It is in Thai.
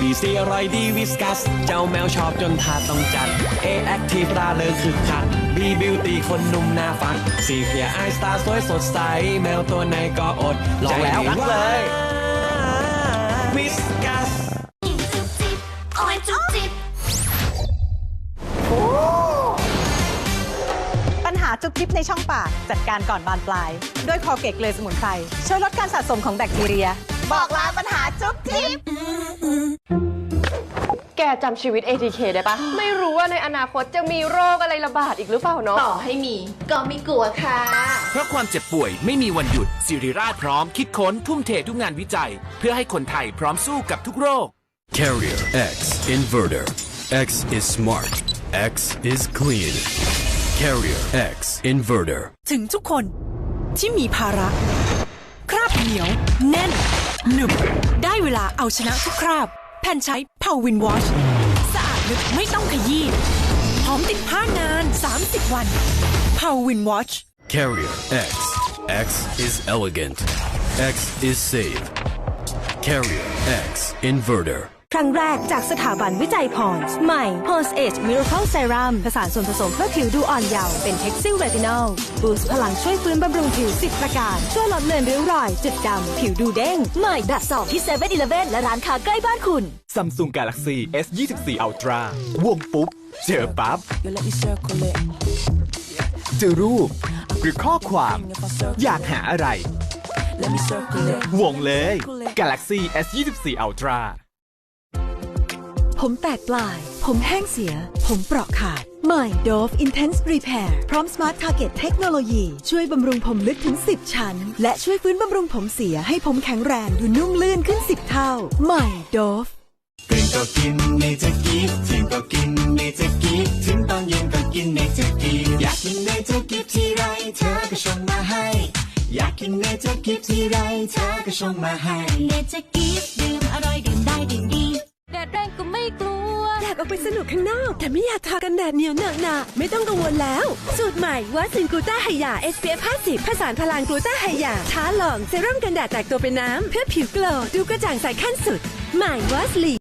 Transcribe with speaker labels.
Speaker 1: B C อร่อยดีวิสกัส เจ้าแมวชอบจนทาต้องจัด A Active ราเริงคึกคัก B Beauty คนหนุ่มหน้าฟัก C เคลียร์ไอสตาร์สวยสดใส แมวตัวไหนก็อด
Speaker 2: ลองแล้ว
Speaker 1: ใจไม่
Speaker 2: งั้นเลย
Speaker 1: วิสกัส
Speaker 3: จุ๊บจิ๊บโอ้ยจุ๊บจิ๊บ
Speaker 4: ปัญหาจุกจิบในช่องปาก จัดการก่อนบานปลาย ด้วยคอเกตเกลยสมุนไพรช่วยลดการสะสมของแบคทีเรีย บอกลาปัญหาจุกจิบ
Speaker 5: แกจำชีวิต ATK ได้ปะ ไม่รู้ว่าในอนาคตจะมีโรคอะไรระบาดอีกหรือเปล่าเนาะ
Speaker 3: ต่อให้มี ก็ไม่กลัวค่ะ
Speaker 6: เพราะความเจ็บป่วยไม่มีวันหยุดสิริราชพร้อมคิดค้นทุ่มเททุกงานวิจัย เพื่อให้คนไทยพร้อมสู้กับทุกโรค
Speaker 7: Carrier X Inverter. X is smart. X is clean. Carrier X Inverter.
Speaker 8: ถึงทุกคนที่มีภาระ คราบเหนียว แน่น หนึบ ได้เวลาเอาชนะทุกคราบ แผ่นใช้ Power Wash สะอาดลึกไม่ต้องขยี้หอมติดผ้านาน 30 วัน Power Wash
Speaker 7: Carrier X. X is elegant. X is safe. Carrier X Inverter.
Speaker 9: ครั้งแรกจากสถาบันวิจัยพรใหม่ Post Age Miracle Serum ผสานส่วนผสมเพื่อผิวดูอ่อนเยาว์เป็น Texil Retinol บูสต์พลังช่วยฟื้นบำรุงผิว 10 ประการ ช่วยลดเลือนริ้วรอย จุดดำ ผิวดูเด้ง ใหม่แบบสอบที่7 e เ e ่ e อและร้านค้าใกล้บ้านคุณ
Speaker 2: Samsung Galaxy S24 Ultra วงปุ๊บ เจอปั๊บ เจอรูป หรือข้อความ อยากหาอะไร วงเลย Galaxy S24 Ultra
Speaker 8: ผมแตกปลาย ผมแห้งเสีย ผมเปราะขาด ใหม่ Dove Intense Repair พร้อม Smart Target เทคโนโลยี ช่วยบำรุงผมลึกถึง 10 ชั้น และช่วยฟื้นบำรุงผมเสียให้ผมแข็งแรงดูนุ่มลื่นขึ้น 10 เท่า ใหม่ Dove
Speaker 1: ตื่นก็กินเนเจอร์กีฟถึงก็กินเนเจอร์กีฟถึงตอนเย็นก็กินเนเจอร์กีฟอยากกินเนเจอร์กีฟทีไรเธอก็ชงมาให้ อยากกินเนเจอร์กีฟทีไรเธอก็ชงมาให้
Speaker 3: เนเจอร์กีฟดื่มอร่อยดื่มได้ดื่มดี แดดแรงก็ไม่กลัว
Speaker 8: อยากออกไปสนุกข้างนอก แต่ไม่อยากทากันแดดเหนียวหนักหนาไม่ต้องกังวลแล้ว สูตรใหม่วัสซินกูต้าไฮยา SPF 50ผสานพลังกลูต้าไฮยา ท้าลองเซรั่มกันแดดแตกตัวเป็นน้ำ เพื่อผิวโกลว์ดูกระจ่างใสขั้นสุด ใหม่วัสลี